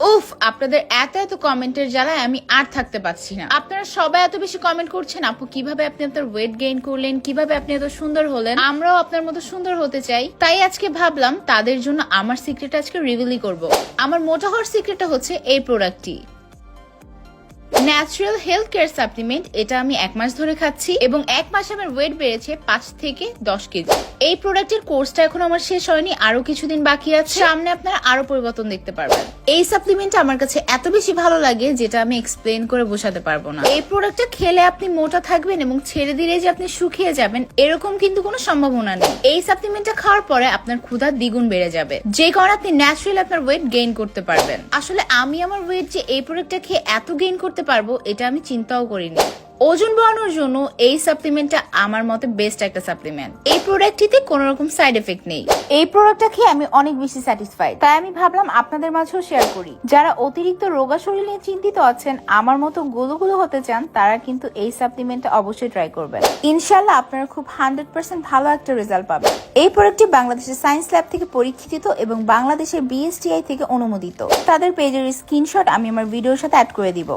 উফ, আপনাদের এত এত কমেন্টের জ্বালায় আমি আর থাকতে পারছি না। আপনারা সবাই এত বেশি কমেন্ট করছেন, আপু, কীভাবে আপনি আপনার ওয়েট গেইন করলেন, কীভাবে আপনি এত সুন্দর হলেন? আমরাও আপনার মতো সুন্দর হতে চাই। তাই আজকে ভাবলাম, তাদের জন্য আমার সিক্রেট আজকে রিভিলই করব। আমার মোটা হওয়ার সিক্রেটটা হচ্ছে এই প্রোডাক্টটি ন্যাচারাল হেলথ কেয়ার সাপ্লিমেন্ট, এটা আমি এক মাস ধরে খাচ্ছি এবং এক মাসে আমার ওয়েট বেড়েছে পাঁচ থেকে দশ কেজি। এই প্রোডাক্টের কোর্সটা এখন আমার শেষ হয়নি আরও কিছুদিন বাকি আছে। সামনে আপনারা আরও পরিবর্তন দেখতে পারবেন। এই সাপ্লিমেন্টটা আমার কাছে এত বেশি ভালো লাগে যেটা আমি এক্সপ্লেন করে বোঝাতে পারব না। এই প্রোডাক্টটা খেলে আপনি মোটা থাকবেন এবং ছেড়ে দিলে যে আপনি শুকিয়ে যাবেন, এরকম কিন্তু কোনো সম্ভাবনা নেই। এই সাপ্লিমেন্টটা খাওয়ার পরে আপনার ক্ষুধা দ্বিগুণ বেড়ে যাবে, যে কারণে আপনি ন্যাচারালি আপনার ওয়েট গেইন করতে পারবেন। আসলে আমি আমার ওয়েট যে এই প্রোডাক্টটা খেয়ে এত গেইন করতে পারব এটা আমি চিন্তাও করিনি। ওজন বাড়ানোর জন্য এই সাপ্লিমেন্টটা আমার মতে বেস্ট একটা সাপ্লিমেন্ট এই প্রোডাক্টটিতে কোনো রকম সাইড এফেক্ট নেই। এই প্রোডাক্টটা খেয়ে আমি অনেক বেশি স্যাটিসফাইড তাই আমি ভাবলাম আপনাদের মাঝেও শেয়ার করি। যারা অতিরিক্ত রোগা শরীর নিয়ে চিন্তিত আছেন, আমার মতো গুলো গুলো হতে চান, তারা কিন্তু এই সাপ্লিমেন্টটা অবশ্যই ট্রাই করবেন। ইনশাল্লাহ আপনারা খুব হান্ড্রেড পার্সেন্ট ভালো একটা রেজাল্ট পাবেন। এই প্রোডাক্টটি বাংলাদেশের সায়েন্স ল্যাব থেকে পরীক্ষিত এবং বাংলাদেশের বিএসটিআই থেকে অনুমোদিত। তাদের পেজের স্ক্রিনশট আমি আমার ভিডিওর সাথে অ্যাড করে দিব।